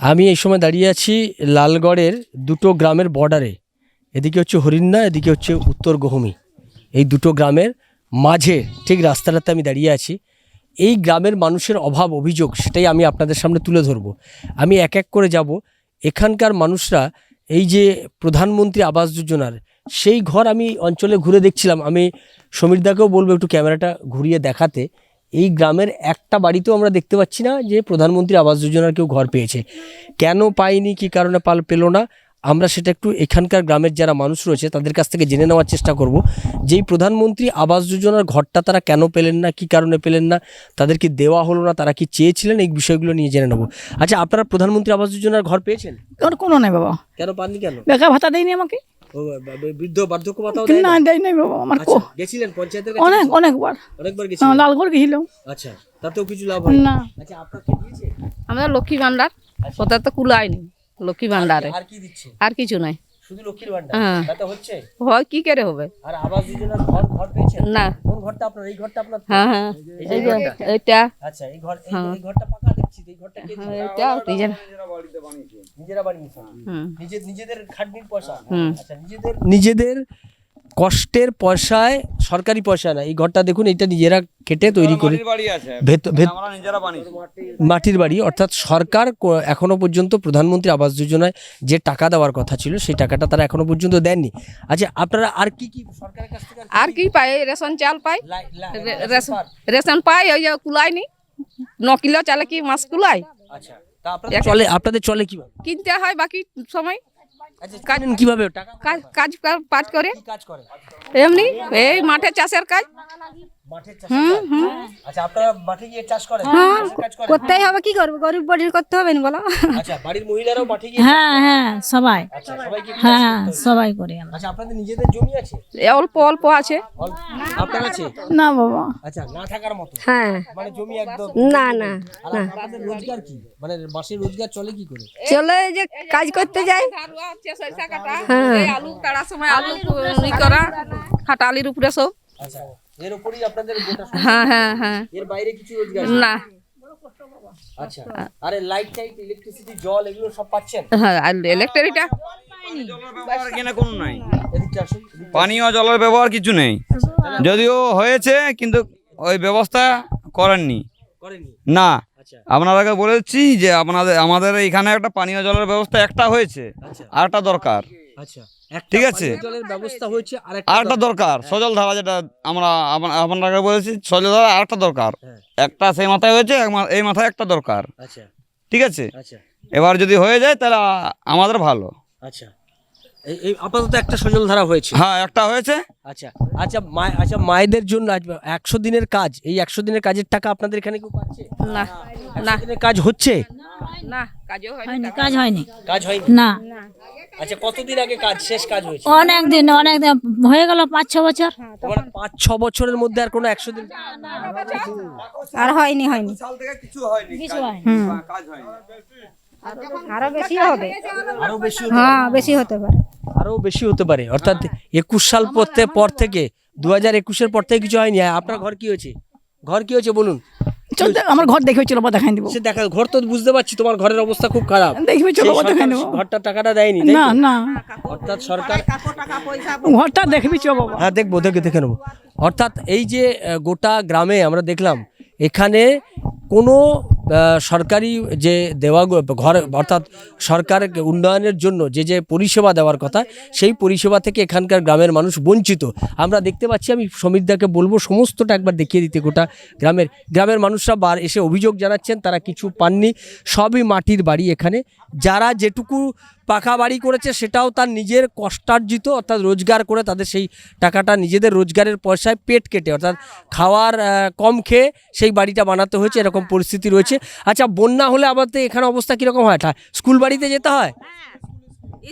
আমি এই সময় দাঁড়িয়ে আছি লালগড়ের দুটো গ্রামের বর্ডারে এদিকে হচ্ছে হরিণনা এদিকে হচ্ছে উত্তর গহমি। এই দুটো গ্রামের মাঝে, ঠিক রাস্তাটাতে আমি দাঁড়িয়ে আছি। এই গ্রামের মানুষের অভাব, অভিযোগ, সেটাই আমি আপনাদের সামনে তুলে ধরব। আমি এক এক করে যাব। এখানকার মানুষরা, এই যে প্রধানমন্ত্রী আবাস যোজনার, সেই ঘর আমি অঞ্চলে ঘুরে দেখছিলাম। আমি সমীরদাকেও বলব একটু ক্যামেরাটা ঘুরিয়ে দেখাতে। এই গ্রামের একটা বাড়িতেও আমরা দেখতে পাচ্ছি না যে প্রধানমন্ত্রী আবাস যোজনার কেউ ঘর পেয়েছে। কেন পায়নি কি কারণে পাল পেল না? আমরা সেটা একটু এখানকার গ্রামের যারা মানুষ রয়েছে তাদের কাছ থেকে জেনে নেওয়ার চেষ্টা করব। যেই প্রধানমন্ত্রী আবাস যোজনার ঘরটা তারা কেন পেলেন না কি কারণে পেলেন না তাদেরকে দেওয়া হলো না তারা কি চেয়েছিলেন এই বিষয়গুলো নিয়ে জেনে নেব। আচ্ছা আপনারা প্রধানমন্ত্রী আবাস যোজনার ঘর পেয়েছেন? কোনো নাই বাবা। কেন পাননি কেন? বেকার ভাতা দেয়নি আমাকে। বৃদ্ধ বার্ধক্য ভাতাও না? দেয় নাই বাবা আমার কো আচ্ছা গেছিলেন পঞ্চায়েতের কাছে? অনেক অনেকবার অনেকবার হ্যাঁ, গেছিলেন লালগড় গেছিলাম। আচ্ছা তাতেও কিছু লাভ হয়? না। আচ্ছা আপনাকে দিয়েছে? আমাদের লক্ষ্মী ভান্ডার ওটা তো কুলায়নি লক্ষ্মী ভান্ডারে আর কি দিচ্ছে? আর কিছু নাই। শুধু লক্ষ্মীর ভান্ডার হ্যাঁ। তাতে হচ্ছে? হয় কি করে হবে? আর আবাস যোজনা ঘর ঘর পেয়েছেন? না। কোন ঘরটা আপনার? এই ঘরটা আপনার হ্যাঁ হ্যাঁ। এই ঘরটা? এটা। আচ্ছা এই ঘর এই এই ঘরটা পাকা দেখছি। এই ঘরটা কে হ্যাঁ, এটা নিজের নিজেরা বানিয়েছে। হুম। নিজের নিজেদের খাটনির পয়সা। আচ্ছা নিজেদের নিজেদের কষ্টের পয়সায় সরকারি পয়সা না এই ঘরটা দেখুন এটা নিজেরা কেটে তৈরি করে মাটির বাড়ি অর্থাৎ সরকার কো- এখনও পর্যন্ত প্রধানমন্ত্রী আবাস যোজনায় যে টাকা দেওয়ার কথা ছিল সেই টাকাটা তারা এখনও পর্যন্ত দেননি। আচ্ছা আপনারা আর কি কি সরকারের কাছ থেকে আর কি পাই রেশন চাল রে- রেশন রেশন পাই ওই যে কুলায়নি ন। কিলো চালে কি মাছ কুলায়? আচ্ছা আপনাদের চলে আপনাদের চলে কীভাবে? কিনতে হয় বাকি সময়। আচ্ছা কাটেন কীভাবে টাকা কাজ কাজ কাজ- কাজ করে? কি কাজ করে? এমনি? এই মাঠে চাষের কাজ? মাঠের চাষ করেন? আচ্ছা আপনারা মাঠে গিয়ে চাষ করেন? কাজ করেন? করতেই হবে কি করব? গরিব বডির করতে হবে না বলো? আচ্ছা বাড়ির মহিলারাও মাঠে গিয়ে হ্যাঁ হ্যাঁ সবাই। আচ্ছা সবাইকে কি হ্যাঁ চাষ করতে হবে? সবাই করে আচ্ছা আপনাদের নিজেদের জমি আছে? অল্প অল্প আছে। আপনার আছে? না বাবা। আচ্ছা না থাকার মতো? হ্যাঁ। মানে জমি একদম না না আর রোজগার কি? মানে রোজগার চলে কি করে? চলে যে কাজ করতে কাটা, এই আলু তাড়ার সময় আলু করা খাটালির উপরে সব। আচ্ছা। এর উপরই আপনাদের গোটা হ্যাঁ হ্যাঁ হ্যাঁ। এর বাইরে কিছু রোজগার না। আচ্ছা আরে লাইট টাইট ইলেকট্রিসিটি জল এগুলো সব পাচ্ছেন? হ্যাঁ আর এদিকটা। পানীয় জলের ব্যবহার কিছু নেই। যদিও হয়েছে কিন্তু ওই ব্যবস্থা করেননি। না। আচ্ছা। আপনাদেরকে বলেছি যে আপনাদের আমাদের এখানে একটা পানীয় জলের ব্যবস্থা একটা হয়েছে। আচ্ছা। আর একটা দরকার আচ্ছা ঠিক আছে। আরেকটা জলের ব্যবস্থা হয়েছে আর আর দরকার। সজল ধারা যেটা আমরা আপনা- আপনাকে বলেছি সজল ধারা আরেকটা দরকার। হ্যাঁ। একটা সেই মাথায় হয়েছে এই মাথায় একটা দরকার। আচ্ছা। ঠিক আছে? আচ্ছা। এবার যদি হয়ে যায় তাহলে আমাদের ভালো। আচ্ছা। এই আপাতত একটা সজল ধারা হয়েছে। হ্যাঁ একটা হয়েছে। আচ্ছা আচ্ছা মা আচ্ছা মায়েদের জন্য আজ একশো দিনের কাজ এই একশো দিনের কাজের টাকা আপনাদের এখানে কেউ পাচ্ছে? না না। কাজ হচ্ছে? না কাজও হয়নি কাজ হয়নি। কাজ হয়নি? না। আচ্ছা কতদিন আগে কাজ শেষ কাজ হয়েছে? অনেক দিন অনেক দিন হয়ে গেল পাঁচ ছ বছর। তোমার পাঁচ ছ বছরের মধ্যে আর কোনো একশো দিন আর হয়নি হয়নি। সাল থেকে কিছু হয়নি। কাজ হয়নি। আরও বেশি হবে। আরও বেশি হতে হ্যাঁ বেশি হতে পারে। আরও বেশি হতে পারে। অর্থাৎ একুশ সাল পড়তে পর থেকে দু হাজার একুশের পর থেকে কিছু হয়নি। আপনার ঘর কি হয়েছে? ঘর কি হয়েছে বলুন? চল আমার ঘর দেখবে চলো বা দেখাই দিব। সে দেখা ঘর তো বুঝতে পারছি তোমার ঘরের অবস্থা খুব খারাপ। দেখবে চলো বা দেখাই দেবো। ঘরটা টাকাটা দেয়নি না? না। অর্থাৎ সরকার ঘরটা দেখবি চো বাবা। হ্যাঁ দেখব দেখে দেখে নেব। অর্থাৎ এই যে গোটা গ্রামে আমরা দেখলাম এখানে কোনো সরকারি যে দেওয়া ঘর, অর্থাৎ সরকার উন্নয়নের জন্য যে যে পরিষেবা দেওয়ার কথা, সেই পরিষেবা থেকে এখানকার গ্রামের মানুষ বঞ্চিত। আমরা দেখতে পাচ্ছি, আমি সমীরদাকে বলব, সমস্তটা একবার দেখিয়ে দিতে গোটা গ্রামের গ্রামের মানুষরা বার এসে অভিযোগ জানাচ্ছেন, তারা কিছু পাননি। সবই মাটির বাড়ি এখানে। যারা যেটুকু পাকা বাড়ি করেছে, সেটাও তার নিজের কষ্টার্জিত, অর্থাৎ রোজগার করে তাদের সেই টাকাটা নিজেদের রোজগারের পয়সায় পেট কেটে, অর্থাৎ খাওয়ার কম খেয়ে সেই বাড়িটা বানাতে হয়েছে, এরকম পরিস্থিতি রয়েছে। আচ্ছা বন্যা হলে তো এখানে অবস্থা কীরকম হয়? স্কুল বাড়িতে যেতে হয়?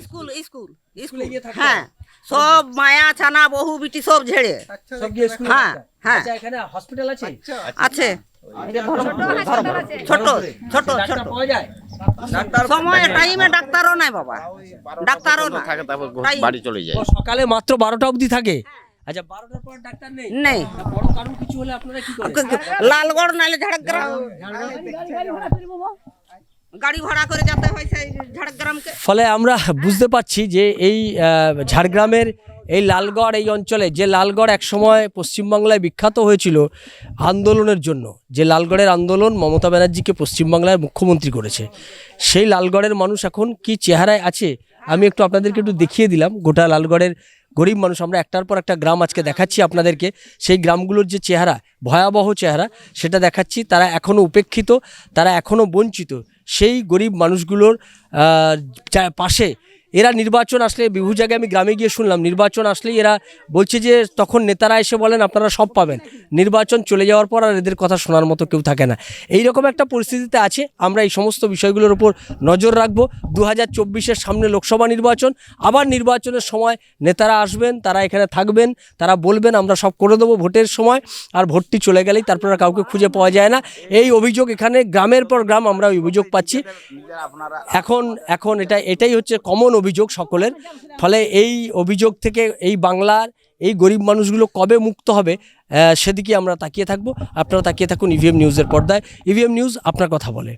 School school. স্কুলে গিয়ে থাকতে হ্যাঁ সব মায়া ছানা বহু বিটি সব ঝেড়ে। সব গিয়ে স্কুলে হ্যাঁ, হ্যাঁ। আচ্ছা এখানে হসপিটাল আছে? আছে। ছোট ছোট ছোট সময় টাইমে ডাক্তারও নাই বাবা। ডাক্তারও না থাকে তারপর বাড়ি চলে যায়। সকালে মাত্র বারোটা অবধি থাকে? আচ্ছা বারোটার পর ডাক্তার নেই? নেই। বড় কারণ কিছু হলে আপনারা কি করেন? লালগড় নাইলে ঝাড়গ্রাম। ফলে আমরা বুঝতে পারছি যে এই ঝাড়গ্রামের এই লালগড় এই অঞ্চলে, যে লালগড় একসময় পশ্চিমবাংলায় বিখ্যাত হয়েছিল আন্দোলনের জন্য, যে লালগড়ের আন্দোলন মমতা ব্যানার্জিকে পশ্চিমবাংলায় মুখ্যমন্ত্রী করেছে, সেই লালগড়ের মানুষ এখন কি চেহারায় আছে? আমি একটু আপনাদেরকে একটু দেখিয়ে দিলাম, গোটা লালগড়ের গরিব মানুষ। আমরা একটার পর একটা গ্রাম আজকে দেখাচ্ছি আপনাদেরকে, সেই গ্রামগুলোর যে চেহারা, ভয়াবহ চেহারা, সেটা দেখাচ্ছি। তারা এখনও উপেক্ষিত, তারা এখনও বঞ্চিত। সেই গরিব মানুষগুলোর পাশে এরা নির্বাচন আসলে বহু জায়গায় আমি গ্রামে গিয়ে শুনলাম, নির্বাচন আসলেই এরা বলছে যে তখন নেতারা এসে বলেন, আপনারা সব পাবেন। নির্বাচন চলে যাওয়ার পর আর এদের কথা শোনার মতো কেউ থাকে না। এই রকম একটা পরিস্থিতিতে আছে, আমরা এই সমস্ত বিষয়গুলোর উপর নজর রাখব। দু হাজার সামনে লোকসভা নির্বাচন, আবার নির্বাচনের সময় নেতারা আসবেন, তারা এখানে থাকবেন, তারা বলবেন, আমরা সব করে দেবো ভোটের সময়, আর ভোটটি চলে গেলেই তারপর কাউকে খুঁজে পাওয়া যায় না। এই অভিযোগ এখানে, গ্রামের পর গ্রাম আমরা অভিযোগ পাচ্ছি। এখন এখন এটা, এটাই হচ্ছে কমন অভিযোগ সকলের। ফলে এই অভিযোগ থেকে এই বাংলার এই গরিব মানুষগুলো কবে মুক্ত হবে সেদিকে আমরা তাকিয়ে থাকব। আপনারা তাকিয়ে থাকুন ইভিএম নিউজের পর্দায়। ইভিএম নিউজ আপনার কথা বলে।